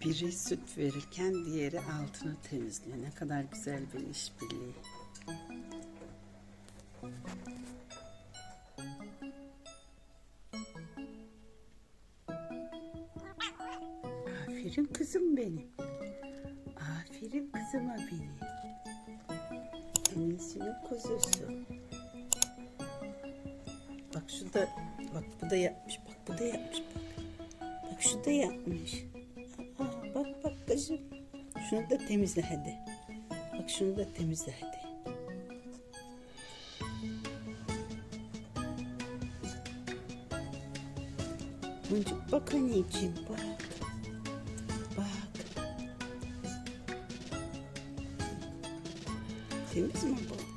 Biri süt verirken diğeri altını temizliyor. Ne kadar güzel bir işbirliği. Aferin kızım benim. Aferin kızıma benim. Annesinin kuzusu. Bak şu da, bak bu da yapmış, bak bu da yapmış, bak. Bak şu da yapmış. Kızım. Şunu da temizle hadi. Bak şunu da temizle hadi. Boncuk bak anneciğim bak. Bak. Temiz mi bu?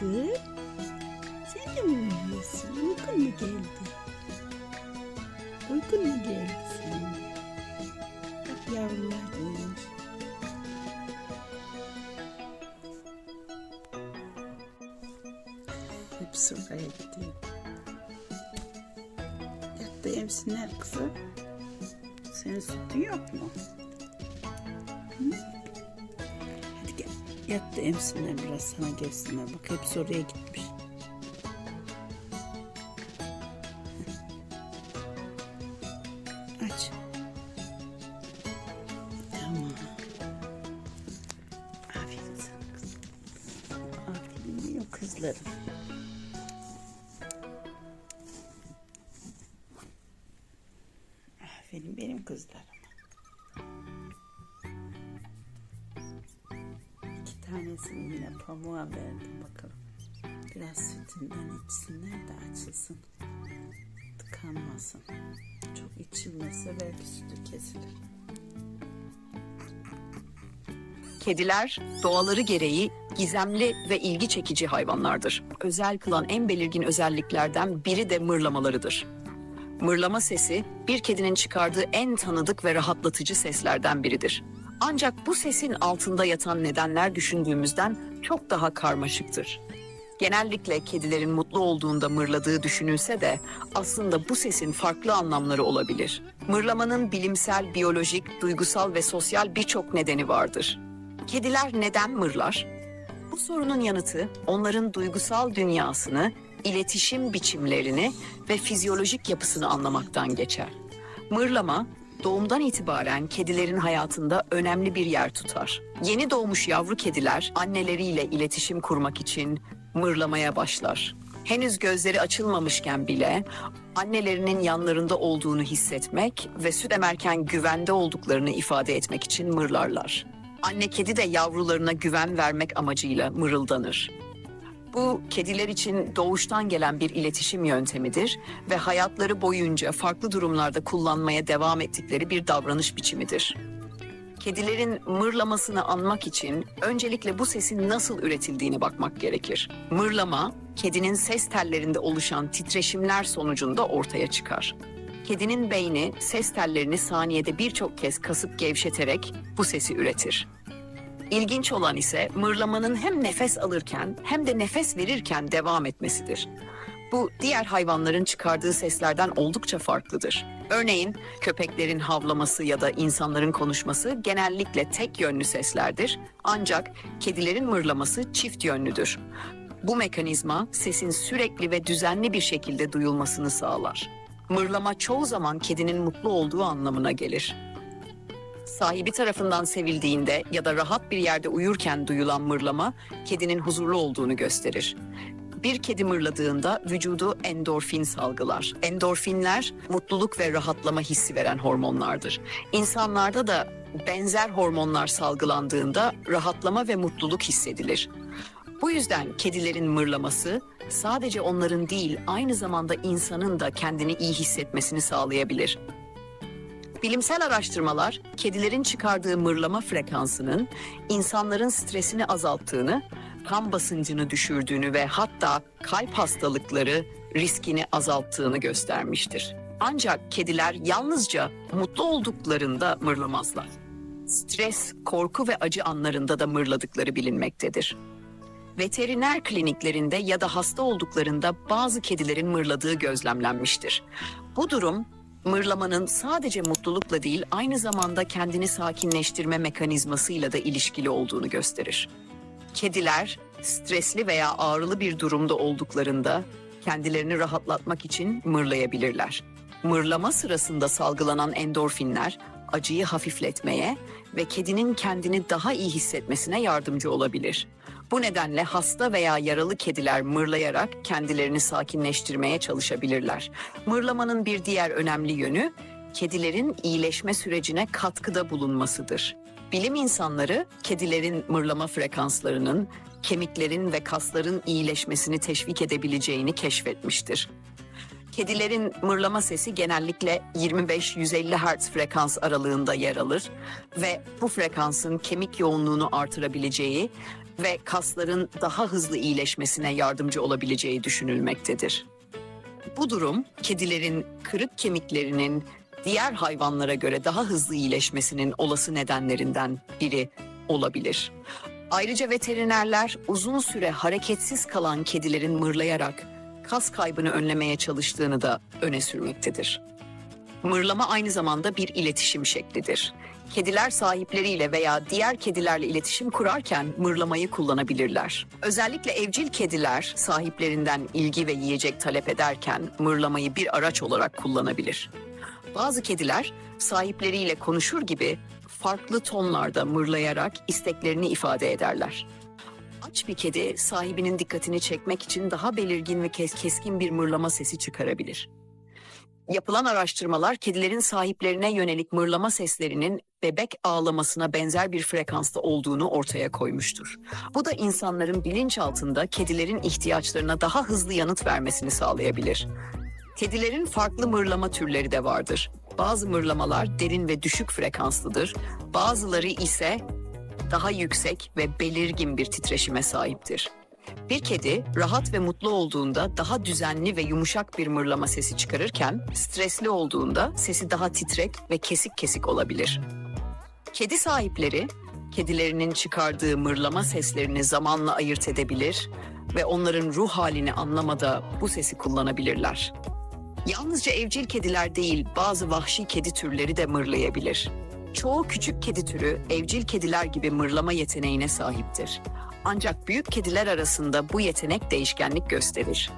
Kızım. Sen de mi uyuyorsun? Uykun mu geldi? Uykun mu geldi senin? Bak yavrular da uyumuş. Hepsi oraya gidiyor. Yattı emsinler kızım. Senin sütün yok mu? Gel. Yat da emsinler biraz sana gelsinler. Bak hepsi oraya gitmiş. Aç. Tamam. Aferin sana kızım. Aferin benim kızlarım. Tanesini yine pamuğa verdim bakalım. Biraz sütünden içsinler de açılsın. Tıkanmasın. Çok içilmezse belki sütü kesilir. Kediler doğaları gereği gizemli ve ilgi çekici hayvanlardır. Özel kılan en belirgin özelliklerden biri de mırlamalarıdır. Mırlama sesi bir kedinin çıkardığı en tanıdık ve rahatlatıcı seslerden biridir. Ancak bu sesin altında yatan nedenler düşündüğümüzden çok daha karmaşıktır. Genellikle kedilerin mutlu olduğunda mırladığı düşünülse de aslında bu sesin farklı anlamları olabilir. Mırlamanın bilimsel, biyolojik, duygusal ve sosyal birçok nedeni vardır. Kediler neden mırlar? Bu sorunun yanıtı onların duygusal dünyasını, iletişim biçimlerini ve fizyolojik yapısını anlamaktan geçer. Mırlama doğumdan itibaren kedilerin hayatında önemli bir yer tutar. Yeni doğmuş yavru kediler anneleriyle iletişim kurmak için mırlamaya başlar. Henüz gözleri açılmamışken bile annelerinin yanlarında olduğunu hissetmek ve süt emerken güvende olduklarını ifade etmek için mırlarlar. Anne kedi de yavrularına güven vermek amacıyla mırıldanır. Bu kediler için doğuştan gelen bir iletişim yöntemidir ve hayatları boyunca farklı durumlarda kullanmaya devam ettikleri bir davranış biçimidir. Kedilerin mırlamasını anmak için öncelikle bu sesin nasıl üretildiğine bakmak gerekir. Mırlama, kedinin ses tellerinde oluşan titreşimler sonucunda ortaya çıkar. Kedinin beyni ses tellerini saniyede birçok kez kasıp gevşeterek bu sesi üretir. İlginç olan ise mırlamanın hem nefes alırken hem de nefes verirken devam etmesidir. Bu diğer hayvanların çıkardığı seslerden oldukça farklıdır. Örneğin köpeklerin havlaması ya da insanların konuşması genellikle tek yönlü seslerdir. Ancak kedilerin mırlaması çift yönlüdür. Bu mekanizma sesin sürekli ve düzenli bir şekilde duyulmasını sağlar. Mırlama çoğu zaman kedinin mutlu olduğu anlamına gelir sahibi tarafından sevildiğinde ya da rahat bir yerde uyurken duyulan mırlama kedinin huzurlu olduğunu gösterir. Bir kedi mırladığında vücudu endorfin salgılar. Endorfinler mutluluk ve rahatlama hissi veren hormonlardır. İnsanlarda da benzer hormonlar salgılandığında rahatlama ve mutluluk hissedilir. Bu yüzden kedilerin mırlaması sadece onların değil aynı zamanda insanın da kendini iyi hissetmesini sağlayabilir. Bilimsel araştırmalar kedilerin çıkardığı mırlama frekansının insanların stresini azalttığını, kan basıncını düşürdüğünü ve hatta kalp hastalıkları riskini azalttığını göstermiştir. Ancak kediler yalnızca mutlu olduklarında mırlamazlar. Stres, korku ve acı anlarında da mırladıkları bilinmektedir. Veteriner kliniklerinde ya da hasta olduklarında bazı kedilerin mırladığı gözlemlenmiştir. Bu durum mırlamanın sadece mutlulukla değil aynı zamanda kendini sakinleştirme mekanizmasıyla da ilişkili olduğunu gösterir. Kediler stresli veya ağrılı bir durumda olduklarında kendilerini rahatlatmak için mırlayabilirler. Mırlama sırasında salgılanan endorfinler acıyı hafifletmeye ve kedinin kendini daha iyi hissetmesine yardımcı olabilir. Bu nedenle hasta veya yaralı kediler mırlayarak kendilerini sakinleştirmeye çalışabilirler. Mırlamanın bir diğer önemli yönü kedilerin iyileşme sürecine katkıda bulunmasıdır. Bilim insanları kedilerin mırlama frekanslarının kemiklerin ve kasların iyileşmesini teşvik edebileceğini keşfetmiştir. Kedilerin mırlama sesi genellikle 25-150 Hz frekans aralığında yer alır ve bu frekansın kemik yoğunluğunu artırabileceği ve kasların daha hızlı iyileşmesine yardımcı olabileceği düşünülmektedir. Bu durum kedilerin kırık kemiklerinin diğer hayvanlara göre daha hızlı iyileşmesinin olası nedenlerinden biri olabilir. Ayrıca veterinerler uzun süre hareketsiz kalan kedilerin mırlayarak kas kaybını önlemeye çalıştığını da öne sürmektedir. Mırlama aynı zamanda bir iletişim şeklidir. Kediler sahipleriyle veya diğer kedilerle iletişim kurarken mırlamayı kullanabilirler. Özellikle evcil kediler sahiplerinden ilgi ve yiyecek talep ederken mırlamayı bir araç olarak kullanabilir. Bazı kediler sahipleriyle konuşur gibi farklı tonlarda mırlayarak isteklerini ifade ederler. Aç bir kedi sahibinin dikkatini çekmek için daha belirgin ve kes- keskin bir mırlama sesi çıkarabilir. Yapılan araştırmalar kedilerin sahiplerine yönelik mırlama seslerinin bebek ağlamasına benzer bir frekansta olduğunu ortaya koymuştur. Bu da insanların bilinçaltında kedilerin ihtiyaçlarına daha hızlı yanıt vermesini sağlayabilir. Kedilerin farklı mırlama türleri de vardır. Bazı mırlamalar derin ve düşük frekanslıdır. Bazıları ise daha yüksek ve belirgin bir titreşime sahiptir. Bir kedi rahat ve mutlu olduğunda daha düzenli ve yumuşak bir mırlama sesi çıkarırken stresli olduğunda sesi daha titrek ve kesik kesik olabilir. Kedi sahipleri kedilerinin çıkardığı mırlama seslerini zamanla ayırt edebilir ve onların ruh halini anlamada bu sesi kullanabilirler. Yalnızca evcil kediler değil, bazı vahşi kedi türleri de mırlayabilir. Çoğu küçük kedi türü evcil kediler gibi mırlama yeteneğine sahiptir. Ancak büyük kediler arasında bu yetenek değişkenlik gösterir.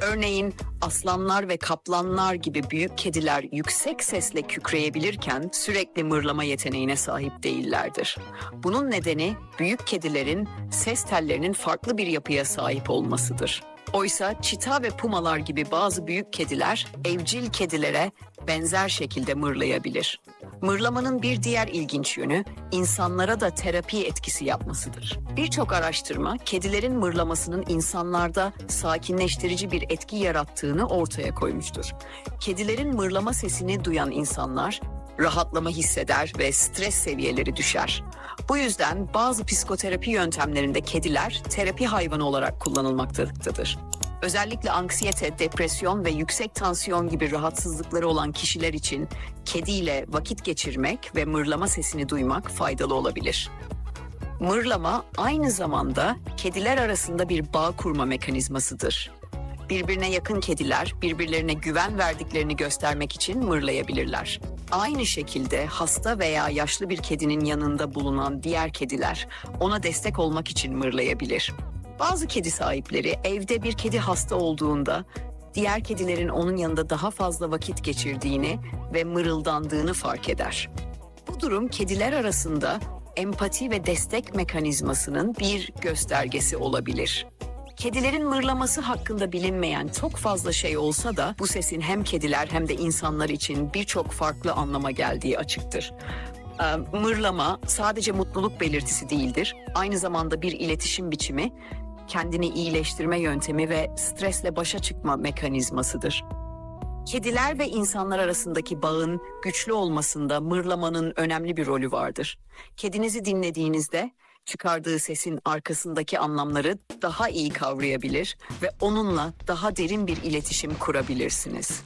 Örneğin aslanlar ve kaplanlar gibi büyük kediler yüksek sesle kükreyebilirken sürekli mırlama yeteneğine sahip değillerdir. Bunun nedeni büyük kedilerin ses tellerinin farklı bir yapıya sahip olmasıdır. Oysa çita ve pumalar gibi bazı büyük kediler evcil kedilere benzer şekilde mırlayabilir. Mırlamanın bir diğer ilginç yönü insanlara da terapi etkisi yapmasıdır. Birçok araştırma kedilerin mırlamasının insanlarda sakinleştirici bir etki yarattığını ortaya koymuştur. Kedilerin mırlama sesini duyan insanlar rahatlama hisseder ve stres seviyeleri düşer. Bu yüzden bazı psikoterapi yöntemlerinde kediler terapi hayvanı olarak kullanılmaktadır. Özellikle anksiyete, depresyon ve yüksek tansiyon gibi rahatsızlıkları olan kişiler için kediyle vakit geçirmek ve mırlama sesini duymak faydalı olabilir. Mırlama aynı zamanda kediler arasında bir bağ kurma mekanizmasıdır. Birbirine yakın kediler birbirlerine güven verdiklerini göstermek için mırlayabilirler. Aynı şekilde hasta veya yaşlı bir kedinin yanında bulunan diğer kediler ona destek olmak için mırlayabilir. Bazı kedi sahipleri evde bir kedi hasta olduğunda diğer kedilerin onun yanında daha fazla vakit geçirdiğini ve mırıldandığını fark eder. Bu durum kediler arasında empati ve destek mekanizmasının bir göstergesi olabilir. Kedilerin mırlaması hakkında bilinmeyen çok fazla şey olsa da bu sesin hem kediler hem de insanlar için birçok farklı anlama geldiği açıktır. Ee, Mırlama sadece mutluluk belirtisi değildir. Aynı zamanda bir iletişim biçimi, kendini iyileştirme yöntemi ve stresle başa çıkma mekanizmasıdır. Kediler ve insanlar arasındaki bağın güçlü olmasında mırlamanın önemli bir rolü vardır. Kedinizi dinlediğinizde çıkardığı sesin arkasındaki anlamları daha iyi kavrayabilir ve onunla daha derin bir iletişim kurabilirsiniz.